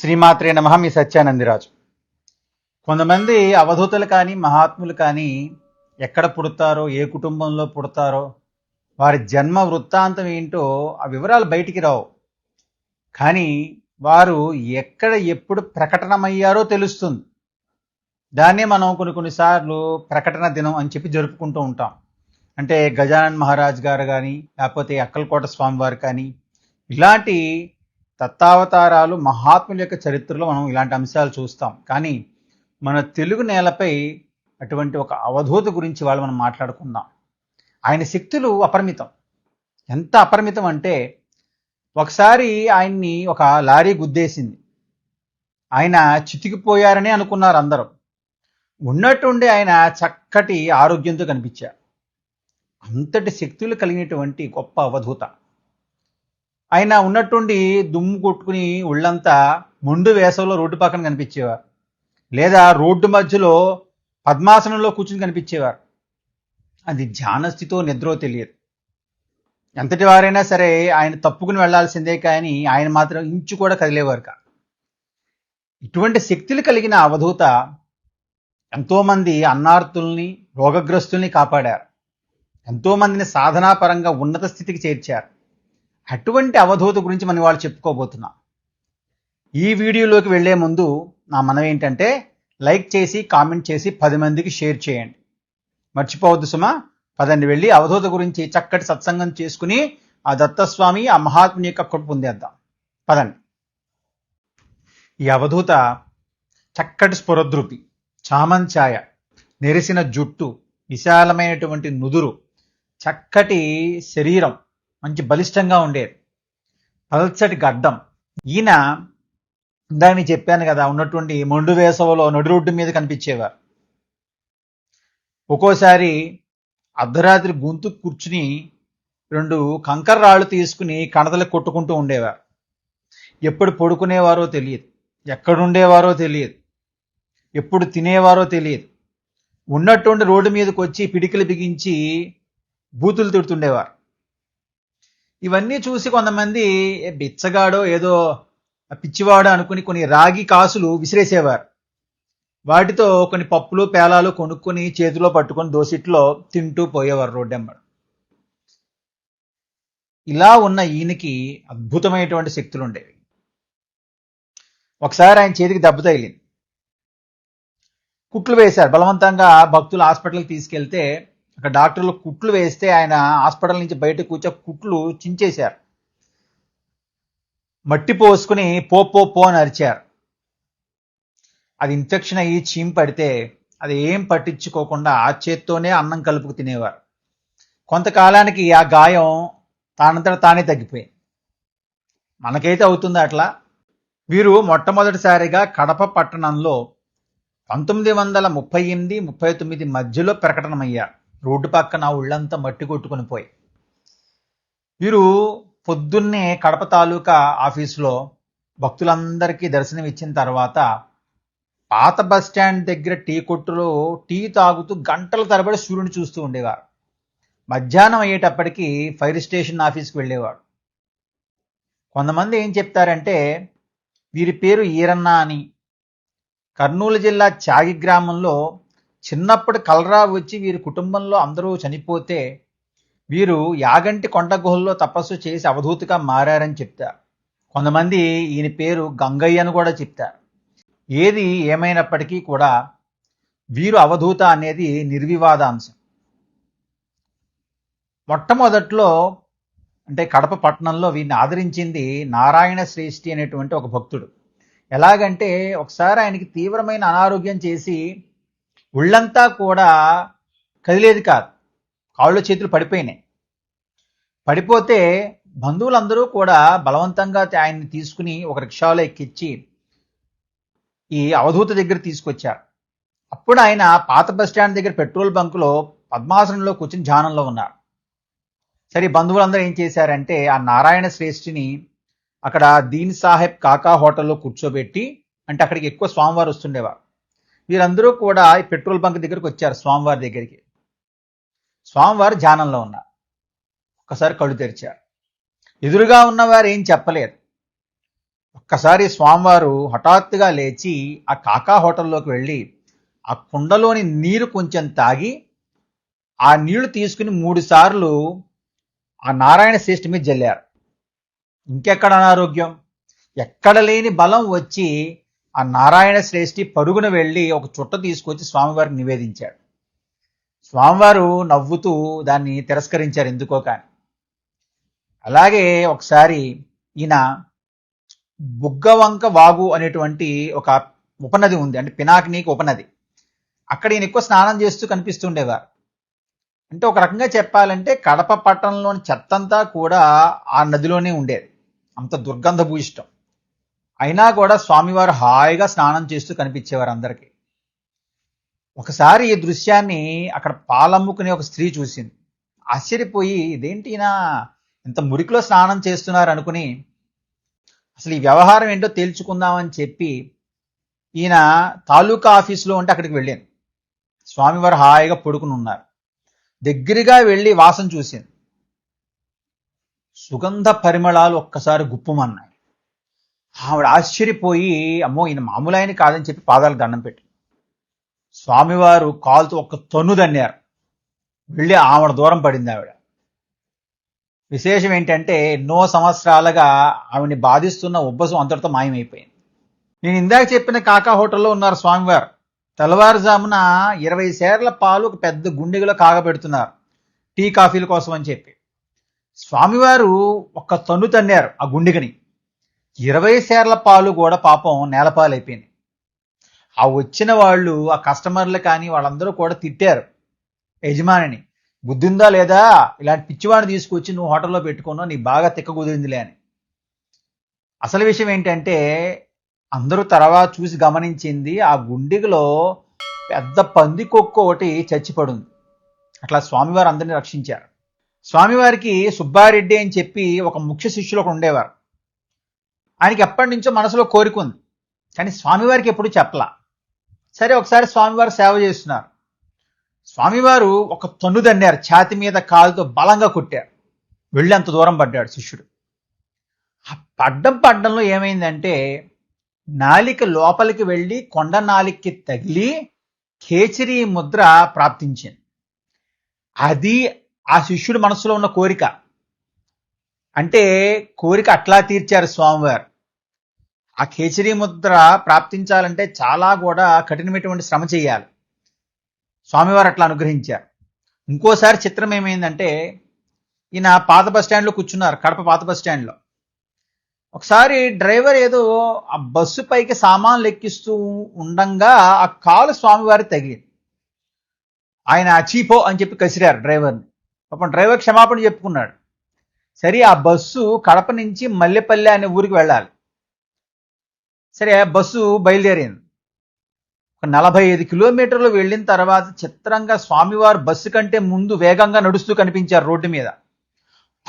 శ్రీమాత్రే నమ మీ సత్యానందిరాజు. కొంతమంది అవధూతలు కానీ మహాత్ములు కానీ ఎక్కడ పుడతారో ఏ కుటుంబంలో పుడతారో వారి జన్మ వృత్తాంతం ఏంటో ఆ వివరాలు బయటికి రావు. కానీ వారు ఎక్కడ ఎప్పుడు ప్రకటనమయ్యారో తెలుస్తుంది. దాన్నే మనం కొన్ని కొన్నిసార్లు ప్రకటన దినం అని చెప్పి జరుపుకుంటూ ఉంటాం. అంటే గజానన్ మహారాజ్ గారు కానీ లేకపోతే అక్కలకోట స్వామివారు కానీ ఇలాంటి దత్తావతారాలు మహాత్ముల యొక్క చరిత్రలో మనం ఇలాంటి అంశాలు చూస్తాం. కానీ మన తెలుగు నేలపై అటువంటి ఒక అవధూత గురించి వాళ్ళు మనం మాట్లాడుకుందాం. ఆయన శక్తులు అపరిమితం. ఎంత అపరిమితం అంటే ఒకసారి ఆయన్ని ఒక లారీ గుద్దేసింది. ఆయన చితికిపోయారని అనుకున్నారు అందరూ. ఉన్నట్టుండి ఆయన చక్కటి ఆరోగ్యంతో కనిపించారు. అంతటి శక్తులు కలిగినటువంటి గొప్ప అవధూత. ఆయన ఉన్నట్టుండి దుమ్ము కొట్టుకుని ఒళ్ళంతా ముండు వేసవిలో రోడ్డు పక్కన కనిపించేవారు. లేదా రోడ్డు మధ్యలో పద్మాసనంలో కూర్చుని కనిపించేవారు. అది ధ్యానస్థితో నిద్రో తెలియదు. ఎంతటి వారైనా సరే ఆయన తప్పుకుని వెళ్ళాల్సిందే కానీ ఆయన మాత్రం ఇంచు కూడా కదిలేవారు కా ఇటువంటి శక్తులు కలిగిన అవధూత ఎంతోమంది అన్నార్తుల్ని రోగగ్రస్తుల్ని కాపాడారు. ఎంతోమందిని సాధనాపరంగా ఉన్నత స్థితికి చేర్చారు. అటువంటి అవధూత గురించి మనం వాళ్ళు చెప్పుకోబోతున్నాం. ఈ వీడియోలోకి వెళ్ళే ముందు నా మనం ఏంటంటే లైక్ చేసి కామెంట్ చేసి పది మందికి షేర్ చేయండి. మర్చిపోవద్దు సుమా. పదండి వెళ్ళి అవధూత గురించి చక్కటి సత్సంగం చేసుకుని ఆ దత్తస్వామి ఆ మహాత్ముని యొక్క కృప పొందేద్దాం. పదండి. ఈ అవధూత చక్కటి స్ఫురద్రుపి చామంచాయ నెరిసిన జుట్టు విశాలమైనటువంటి నుదురు చక్కటి శరీరం మంచి బలిష్టంగా ఉండేది. పల్చటి గడ్డం. ఈయన ఇందాక చెప్పాను కదా ఉన్నటువంటి మొండు వేసవలో నడిరోడ్డు మీద కనిపించేవారు. ఒక్కోసారి అర్ధరాత్రి గొంతు కూర్చుని రెండు కంకర రాళ్ళు తీసుకుని కణతలు కొట్టుకుంటూ ఉండేవారు. ఎప్పుడు పడుకునేవారో తెలియదు. ఎక్కడుండేవారో తెలియదు. ఎప్పుడు తినేవారో తెలియదు. ఉన్నటువంటి రోడ్డు మీదకి వచ్చి పిడికిలు బిగించి బూతులు తిడుతుండేవారు. ఇవన్నీ చూసి కొంతమంది బిచ్చగాడో ఏదో పిచ్చివాడో అనుకుని కొన్ని రాగి కాసులు విసిరేసేవారు. వాటితో కొన్ని పప్పులు పేలాలు కొనుక్కొని చేతిలో పట్టుకొని దోసిట్లో తింటూ పోయేవారు రోడ్డెంబడు. ఇలా ఉన్న ఈయనకి అద్భుతమైనటువంటి శక్తులు ఉండేవి ఒకసారి ఆయన చేతికి దెబ్బ తగిలింది. కుట్లు వేశారు. బలవంతంగా భక్తులు హాస్పిటల్కి తీసుకెళ్తే అక్కడ డాక్టర్లు కుట్లు వేస్తే ఆయన హాస్పిటల్ నుంచి బయట కూర్చో కుట్లు చించేశారు. మట్టి పోసుకుని పో పో పో అని అరిచారు. అది ఇన్ఫెక్షన్ అయ్యి చీమ్ పడితే అది ఏం పట్టించుకోకుండా ఆ చేత్తోనే అన్నం కలుపుకు తినేవారు. కొంతకాలానికి ఆ గాయం తానంతట తానే తగ్గిపోయింది. మనకైతే అవుతుంది అట్లా? వీరు మొట్టమొదటిసారిగా కడప పట్టణంలో పంతొమ్మిది వందల ముప్పై ఎనిమిది ముప్పై తొమ్మిది మధ్యలో ప్రకటనమయ్యారు. రోడ్డు పక్కన ఒళ్ళంతా మట్టి కొట్టుకుని పోయి. వీరు పొద్దున్నే కడప తాలూకా ఆఫీసులో భక్తులందరికీ దర్శనం ఇచ్చిన తర్వాత పాత బస్ స్టాండ్ దగ్గర టీ కొట్టులో టీ తాగుతూ గంటల తరబడి సూర్యుని చూస్తూ ఉండేవారు. మధ్యాహ్నం అయ్యేటప్పటికి ఫైర్ స్టేషన్ ఆఫీస్కి వెళ్ళేవాడు. కొంతమంది ఏం చెప్తారంటే వీరి పేరు ఈరన్న అని. కర్నూలు జిల్లా చాగి గ్రామంలో చిన్నప్పుడు కలరా వచ్చి వీరి కుటుంబంలో అందరూ చనిపోతే వీరు యాగంటి కొండ గుహల్లో తపస్సు చేసి అవధూతిగా మారారని చెప్తారు. కొంతమంది ఈయన పేరు గంగయ్య అని కూడా చెప్తారు. ఏది ఏమైనప్పటికీ కూడా వీరు అవధూత అనేది నిర్వివాదాంశం మొట్టమొదట్లో అంటే కడప పట్టణంలో వీరిని ఆదరించింది నారాయణ శ్రేష్ఠి అనేటువంటి ఒక భక్తుడు. ఎలాగంటే ఒకసారి ఆయనకి తీవ్రమైన అనారోగ్యం చేసి ఒళ్ళంతా కూడా కదిలేది కాదు. కాళ్ళు చేతులు పడిపోయినాయి. పడిపోతే బంధువులందరూ కూడా బలవంతంగా ఆయన్ని తీసుకుని ఒక రిక్షాలో ఎక్కించి ఈ అవధూత దగ్గర తీసుకొచ్చారు. అప్పుడు ఆయన పాత బస్ స్టాండ్ దగ్గర పెట్రోల్ బంకులో పద్మాసనంలో కూర్చుని ధ్యానంలో ఉన్నారు. సరే బంధువులందరూ ఏం చేశారంటే ఆ నారాయణ శ్రేష్ఠిని అక్కడ దీన్ సాహెబ్ కాకా హోటల్లో కూర్చోబెట్టి అంటే అక్కడికి ఎక్కువ స్వామివారు వస్తుండేవారు. వీరందరూ కూడా ఈ పెట్రోల్ బంక్ దగ్గరికి వచ్చారు స్వామివారి దగ్గరికి. స్వామివారు ధ్యానంలో ఉన్నారు. ఒక్కసారి కళ్ళు తెరిచారు. ఎదురుగా ఉన్నవారు ఏం చెప్పలేరు. ఒక్కసారి స్వామివారు హఠాత్తుగా లేచి ఆ కాకా హోటల్లోకి వెళ్ళి ఆ కుండలోని నీరు కొంచెం తాగి ఆ నీళ్ళు తీసుకుని మూడు సార్లు ఆ నారాయణ శ్రేష్ఠి మీద జల్లారు. ఇంకెక్కడ అనారోగ్యం? ఎక్కడ లేని బలం వచ్చి ఆ నారాయణ శ్రేష్ఠి పరుగున వెళ్ళి ఒక చుట్ట తీసుకొచ్చి స్వామివారికి నివేదించాడు. స్వామివారు నవ్వుతూ దాన్ని తిరస్కరించారు ఎందుకో కానీ. అలాగే ఒకసారి ఈయన బుగ్గవంక వాగు అనేటువంటి ఒక ఉపనది ఉంది. అంటే పినాకినీకి ఉపనది. అక్కడ ఈయన ఎక్కువ స్నానం చేస్తూ కనిపిస్తుండేవారు. అంటే ఒక రకంగా చెప్పాలంటే కడప పట్టణంలోని చెత్తంతా కూడా ఆ నదిలోనే ఉండేది. అంత దుర్గంధ భూయిష్టం అయినా కూడా స్వామివారు హాయిగా స్నానం చేస్తూ కనిపించేవారు అందరికీ. ఒకసారి ఈ దృశ్యాన్ని అక్కడ పాలమ్ముకునే ఒక స్త్రీ చూసింది. ఆశ్చర్యపోయి ఇదేంటి ఈయన ఇంత మురికిలో స్నానం చేస్తున్నారు అనుకుని అసలు ఈ వ్యవహారం ఏంటో తేల్చుకుందామని చెప్పి ఈయన తాలూకా ఆఫీసులో ఉంటే అక్కడికి వెళ్ళాను. స్వామివారు హాయిగా పడుకుని ఉన్నారు. దగ్గరగా వెళ్ళి వాసన చూసింది సుగంధ పరిమళాలు ఒక్కసారి గుప్పమన్నాయి. ఆవిడ ఆశ్చర్యపోయి అమ్మో ఈయన మామూలు ఆయన కాదని చెప్పి పాదాలకు దండం పెట్టి. స్వామివారు కాలుతో ఒక్క తన్ను దన్నారు వెళ్ళి ఆవిడ దూరం పడింది ఆవిడ. విశేషం ఏంటంటే ఎన్నో సంవత్సరాలుగా ఆవిడని బాధిస్తున్న ఉబ్బసం అంతటితో మాయమైపోయింది. నేను ఇందాక చెప్పిన కాకా హోటల్లో ఉన్నారు స్వామివారు. తెల్లవారుజామున ఇరవై సేర్ల పాలు ఒక పెద్ద గుండెలో కాగబెడుతున్నారు. టీ కాఫీల కోసం అని చెప్పి. స్వామివారు ఒక్క తన్ను తన్నారు ఆ గుండెకని. ఇరవై సేర్ల పాలు కూడా పాపం నేలపాలైపోయింది ఆ వచ్చిన వాళ్ళు ఆ కస్టమర్లు కానీ వాళ్ళందరూ కూడా తిట్టారు. యజమానిని బుద్ధిందా లేదా? ఇలాంటి పిచ్చివాడిని తీసుకొచ్చి నువ్వు హోటల్లో పెట్టుకున్నావు నీ బాగా తిక్క కుదిరిందిలే అని. అసలు విషయం ఏంటంటే అందరూ తర్వాత చూసి గమనించింది ఆ గుండెలో పెద్ద పంది కుక్క ఒకటి చచ్చిపడుంది. అట్లా స్వామివారు అందరిని రక్షించారు. స్వామివారికి సుబ్బారెడ్డి అని చెప్పి ఒక ముఖ్య శిష్యులు ఒక ఉండేవారు. ఆయనకి ఎప్పటి నుంచో మనసులో కోరిక ఉంది. కానీ స్వామివారికి ఎప్పుడు చెప్పలా. సరే ఒకసారి స్వామివారు సేవ చేస్తున్నారు. స్వామివారు ఒక తన్ను దన్నారు ఛాతి మీద కాలుతో బలంగా కొట్టారు. వెళ్ళి అంత దూరం పడ్డాడు శిష్యుడు. ఆ పడ్డం పడ్డంలో ఏమైందంటే నాలిక లోపలికి వెళ్ళి కొండ నాలికి తగిలి కేచరి ముద్ర ప్రాప్తించింది. అది ఆ శిష్యుడి మనసులో ఉన్న కోరిక. అంటే కోరిక అట్లా తీర్చారు స్వామివారు. ఆ కేచరి ముద్ర ప్రాప్తించాలంటే చాలా కూడా కఠినమైనటువంటి శ్రమ చేయాలి. స్వామివారు అట్లా అనుగ్రహించారు. ఇంకోసారి చిత్రం ఏమైందంటే ఈయన పాత బస్ స్టాండ్లో కూర్చున్నారు కడప పాత బస్ స్టాండ్లో. ఒకసారి డ్రైవర్ ఏదో ఆ బస్సు పైకి సామాన్లు ఎక్కిస్తూ ఉండంగా ఆ కాలు స్వామివారి తగిలింది. ఆయన చీపో అని చెప్పి కసిరారు డ్రైవర్ని. పాపం డ్రైవర్ క్షమాపణ చెప్పుకున్నాడు. సరే ఆ బస్సు కడప నుంచి మల్లెపల్లె అనే ఊరికి వెళ్ళాలి. సరే బస్సు బయలుదేరింది. ఒక నలభై ఐదు కిలోమీటర్లు వెళ్ళిన తర్వాత చిత్రంగా స్వామివారు బస్సు కంటే ముందు వేగంగా నడుస్తూ కనిపించారు రోడ్డు మీద.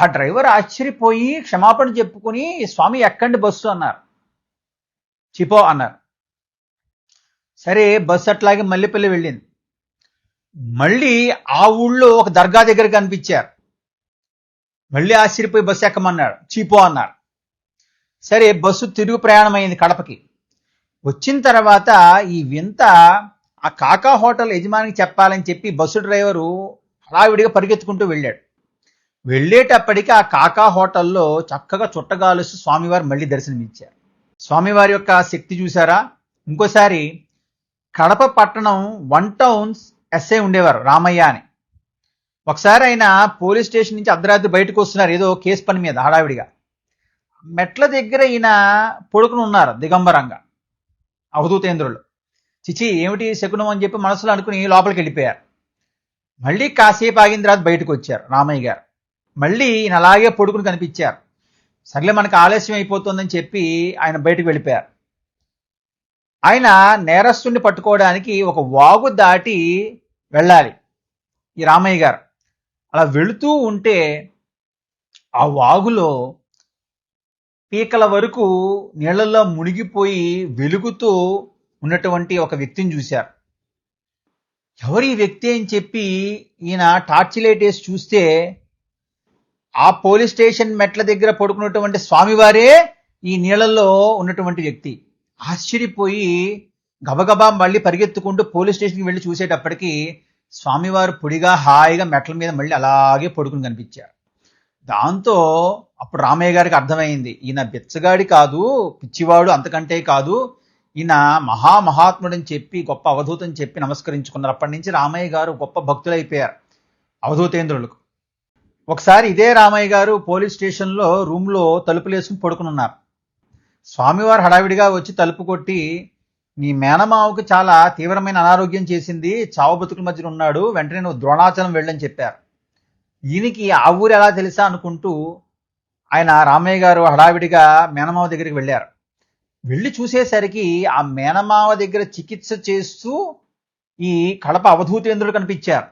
ఆ డ్రైవర్ ఆశ్చర్యపోయి క్షమాపణ చెప్పుకుని స్వామి ఎక్కండి బస్సు అన్నారు. చిపో అన్నారు. సరే బస్సు అట్లాగే మల్లెపల్లి వెళ్ళింది. మళ్ళీ ఆ ఊళ్ళో ఒక దర్గా దగ్గర కనిపించారు. మళ్ళీ ఆశ్చర్యపోయి బస్సు ఎక్కమన్నాడు చీపో అన్నారు. సరే బస్సు తిరుగు ప్రయాణం అయింది కడపకి. వచ్చిన తర్వాత ఈ వింత ఆ కాకా హోటల్ యజమానికి చెప్పాలని చెప్పి బస్సు డ్రైవరు హడావిడిగా పరిగెత్తుకుంటూ వెళ్ళాడు. వెళ్ళేటప్పటికి ఆ కాకా హోటల్లో చక్కగా చుట్టగాలుస్తూ స్వామివారు మళ్ళీ దర్శనమిచ్చారు. స్వామివారి యొక్క శక్తి చూసారా ఇంకోసారి కడప పట్టణం వన్ టౌన్స్ ఎస్ఐ ఉండేవారు రామయ్య అని. ఒకసారి ఆయన పోలీస్ స్టేషన్ నుంచి అర్ధరాత్రి బయటకు వస్తున్నారు ఏదో కేసు పని మీద హడావిడిగా. మెట్ల దగ్గర ఈయన పొడుకుని ఉన్నారు దిగంబరంగా. అవధూతేంద్రులు. చిచి ఏమిటి శకునం అని చెప్పి మనసులో అనుకుని లోపలికి వెళ్ళిపోయారు. మళ్ళీ కాసేపు ఆగిన తర్వాత బయటకు వచ్చారు రామయ్య గారు. మళ్ళీ ఈయన అలాగే పొడుకుని కనిపించారు. సర్లే మనకు ఆలస్యం అయిపోతుందని చెప్పి ఆయన బయటకు వెళ్ళిపోయారు. ఆయన నేరస్తుని పట్టుకోవడానికి ఒక వాగు దాటి వెళ్ళాలి ఈ రామయ్య గారు. అలా వెళుతూ ఉంటే ఆ వాగులో పీకల వరకు నీళ్ళలో మునిగిపోయి వెలుగుతూ ఉన్నటువంటి ఒక వ్యక్తిని చూశారు. ఎవరి వ్యక్తి అని చెప్పి ఈయన టార్చ్ లైట్ వేసి చూస్తే ఆ పోలీస్ స్టేషన్ మెట్ల దగ్గర పడుకున్నటువంటి స్వామివారే ఈ నీళ్ళల్లో ఉన్నటువంటి వ్యక్తి. ఆశ్చర్యపోయి గబగబా మళ్ళీ పరిగెత్తుకుంటూ పోలీస్ స్టేషన్కి వెళ్ళి చూసేటప్పటికి స్వామివారు పొడిగా హాయిగా మెట్ల మీద మళ్ళీ అలాగే పడుకుని కనిపించారు. దాంతో అప్పుడు రామయ్య గారికి అర్థమైంది ఈయన బిచ్చగాడి కాదు పిచ్చివాడు అంతకంటే కాదు ఈయన మహామహాత్ముడని చెప్పి గొప్ప అవధూతని చెప్పి నమస్కరించుకున్నారు. అప్పటి నుంచి రామయ్య గారు గొప్ప భక్తులైపోయారు అవధూతేంద్రులకు. ఒకసారి ఇదే రామయ్య గారు పోలీస్ స్టేషన్లో రూమ్లో తలుపులేసుకుని పడుకునున్నారు. స్వామివారు హడావిడిగా వచ్చి తలుపు కొట్టి నీ మేనమావకు చాలా తీవ్రమైన అనారోగ్యం చేసింది చావు బతుకుల మధ్యన ఉన్నాడు వెంటనే నువ్వు ద్రోణాచలం వెళ్ళని చెప్పారు. ఈయనకి ఆ ఊరు ఎలా తెలుసా అనుకుంటూ ఆయన రామయ్య గారు హడావిడిగా మేనమావ దగ్గరికి వెళ్ళారు. వెళ్ళి చూసేసరికి ఆ మేనమావ దగ్గర చికిత్స చేస్తూ ఈ కడప అవధూతేంద్రుడు కనిపించారు.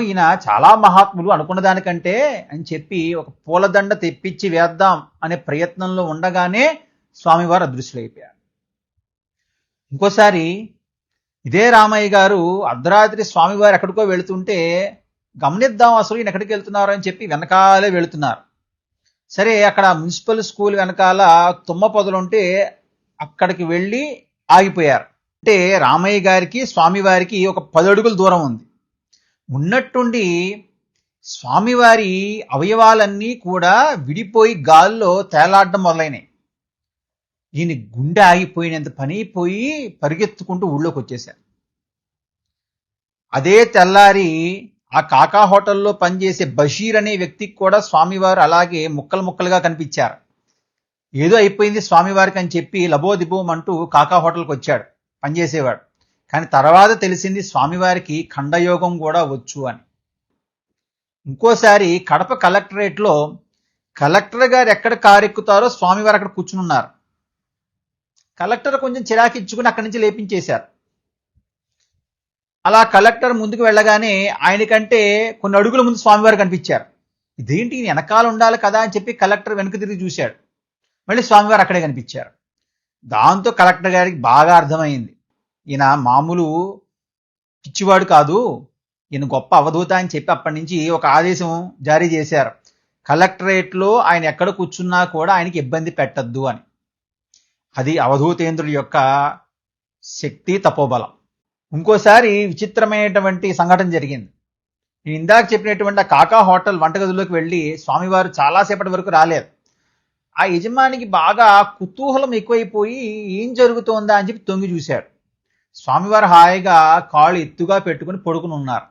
ఈయన చాలా మహాత్ములు అనుకున్న దానికంటే అని చెప్పి ఒక పూలదండ తెప్పించి వేద్దాం అనే ప్రయత్నంలో ఉండగానే స్వామివారు అదృశ్యులైపోయారు. ఇంకోసారి ఇదే రామయ్య గారు అర్ధరాత్రి స్వామివారు ఎక్కడికో వెళుతుంటే గమనిద్దాం అసలు ఈయన ఎక్కడికి వెళ్తున్నారు అని చెప్పి వెనకాలే వెళుతున్నారు. సరే అక్కడ మున్సిపల్ స్కూల్ వెనకాల తుమ్మ పొదలుంటే అక్కడికి వెళ్ళి ఆగిపోయారు. అంటే రామయ్య గారికి స్వామివారికి ఒక పదడుగుల దూరం ఉంది. ఉన్నట్టుండి స్వామివారి అవయవాలన్నీ కూడా విడిపోయి గాల్లో తేలాడడం మొదలైనాయి. ఈయన గుండె ఆగిపోయినంత పని పోయి పరిగెత్తుకుంటూ ఊళ్ళోకి వచ్చేశారు. అదే తెల్లారి ఆ కాకా హోటల్లో పనిచేసే బషీర్ అనే వ్యక్తికి కూడా స్వామివారు అలాగే ముక్కలు ముక్కలుగా కనిపించారు. ఏదో అయిపోయింది స్వామివారికి అని చెప్పి లబోదిబోం అంటూ కాకా హోటల్కి వచ్చాడు. పనిచేసేవాడు. కానీ తర్వాత తెలిసింది స్వామివారికి ఖండయోగం కూడా వచ్చు అని. ఇంకోసారి కడప కలెక్టరేట్లో కలెక్టర్ గారు ఎక్కడ కారెక్కుతారో స్వామివారు అక్కడ కూర్చుని ఉన్నారు కలెక్టర్ కొంచెం చిరాకిచ్చుకుని అక్కడి నుంచి లేపించేశారు. అలా కలెక్టర్ ముందుకు వెళ్ళగానే ఆయనకంటే కొన్ని అడుగుల ముందు స్వామివారు కనిపించారు. ఇదేంటి? వెనకాల ఉండాలి కదా అని చెప్పి కలెక్టర్ వెనక తిరిగి చూశాడు. మళ్ళీ స్వామివారు అక్కడే కనిపించారు. దాంతో కలెక్టర్ గారికి బాగా అర్థమైంది. ఈయన మామూలు పిచ్చివాడు కాదు. ఈయన గొప్ప అవధూత అని చెప్పి అప్పటి నుంచి ఒక ఆదేశం జారీ చేశారు. కలెక్టరేట్లో ఆయన ఎక్కడ కూర్చున్నా కూడా ఆయనకి ఇబ్బంది పెట్టద్దు అని. అది అవధూతేంద్రుడి యొక్క శక్తి తపోబలం. ఇంకోసారి విచిత్రమైనటువంటి సంఘటన జరిగింది. నేను ఇందాక చెప్పినటువంటి ఆ కాకా హోటల్ వంటగదిలోకి వెళ్ళి స్వామివారు చాలాసేపటి వరకు రాలేదు. ఆ యజమానికి బాగా కుతూహలం ఎక్కువైపోయి ఏం జరుగుతోందా అని చెప్పి తొంగి చూశాడు. స్వామివారు హాయిగా కాళ్ళు ఎత్తుగా పెట్టుకుని పడుకుని ఉన్నారు.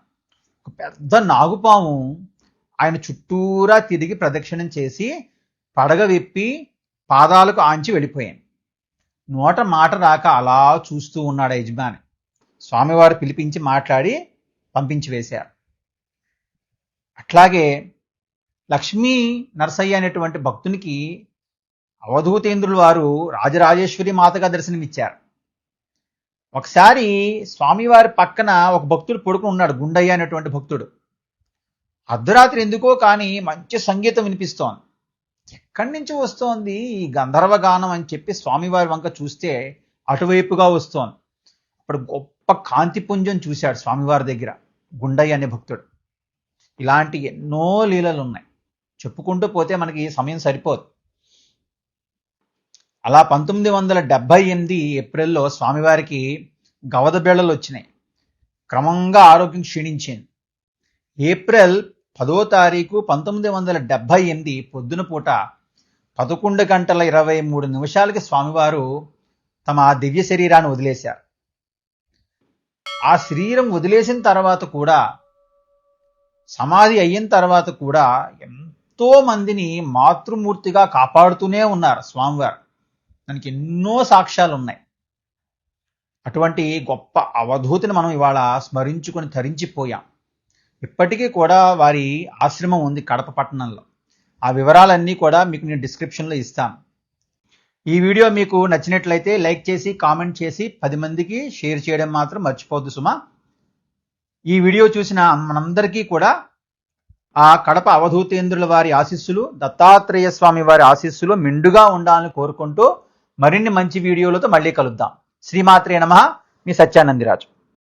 ఒక పెద్ద నాగుపాము ఆయన చుట్టూరా తిరిగి ప్రదక్షిణం చేసి పడగ విప్పి పాదాలకు ఆంచి వెళ్ళిపోయాను. నోట మాట రాక అలా చూస్తూ ఉన్నాడు ఆ యజమాని. స్వామివారు పిలిపించి మాట్లాడి పంపించి వేశారు. అట్లాగే లక్ష్మీ నరసయ్య అనేటువంటి భక్తునికి అవధూతేంద్రుల వారు రాజరాజేశ్వరి మాతగా దర్శనమిచ్చారు. ఒకసారి స్వామివారి పక్కన ఒక భక్తుడు పడుకుని ఉన్నాడు గుండయ్య అనేటువంటి భక్తుడు. అర్ధరాత్రి ఎందుకో కానీ మంచి సంగీతం వినిపిస్తోంది. ఎక్కడి నుంచి వస్తోంది? ఈ గంధర్వ గానం అని చెప్పి స్వామివారి వంక చూస్తే అటువైపుగా వస్తోంది. అప్పుడు గొప్ప కాంతిపుంజం చూశాడు స్వామివారి దగ్గర గుండయ్య అనే భక్తుడు. ఇలాంటి ఎన్నో లీలలు ఉన్నాయి. చెప్పుకుంటూ పోతే మనకి సమయం సరిపోదు. అలా పంతొమ్మిది వందల డెబ్బై ఎనిమిది ఏప్రిల్లో స్వామివారికి గవద వచ్చినాయి. క్రమంగా ఆరోగ్యం క్షీణించింది. ఏప్రిల్ పదో తారీఖు పంతొమ్మిది వందల డెబ్బై ఎనిమిది పొద్దున పూట పదకొండు గంటల ఇరవై మూడు నిమిషాలకి స్వామివారు తమ దివ్య శరీరాన్ని వదిలేశారు. ఆ శరీరం వదిలేసిన తర్వాత కూడా సమాధి అయిన తర్వాత కూడా ఎంతో మందిని మాతృమూర్తిగా కాపాడుతూనే ఉన్నారు స్వామివారు. దానికి ఎన్నో సాక్ష్యాలు ఉన్నాయి అటువంటి గొప్ప అవధూతిని మనం ఇవాళ స్మరించుకొని తరించిపోయాం. ఇప్పటికీ కూడా వారి ఆశ్రమం ఉంది కడప పట్టణంలో. ఆ వివరాలన్నీ కూడా మీకు నేను డిస్క్రిప్షన్లో ఇస్తాను. ఈ వీడియో మీకు నచ్చినట్లయితే లైక్ చేసి కామెంట్ చేసి పది మందికి షేర్ చేయడం మాత్రం మర్చిపోద్దు సుమా. ఈ వీడియో చూసిన మనందరికీ కూడా ఆ కడప అవధూతేంద్రుల వారి ఆశీస్సులు దత్తాత్రేయ స్వామి వారి ఆశీస్సులు మెండుగా ఉండాలని కోరుకుంటూ మరిన్ని మంచి వీడియోలతో మళ్ళీ కలుద్దాం. శ్రీమాత్రే నమ. మీ సత్యానందిరాజు.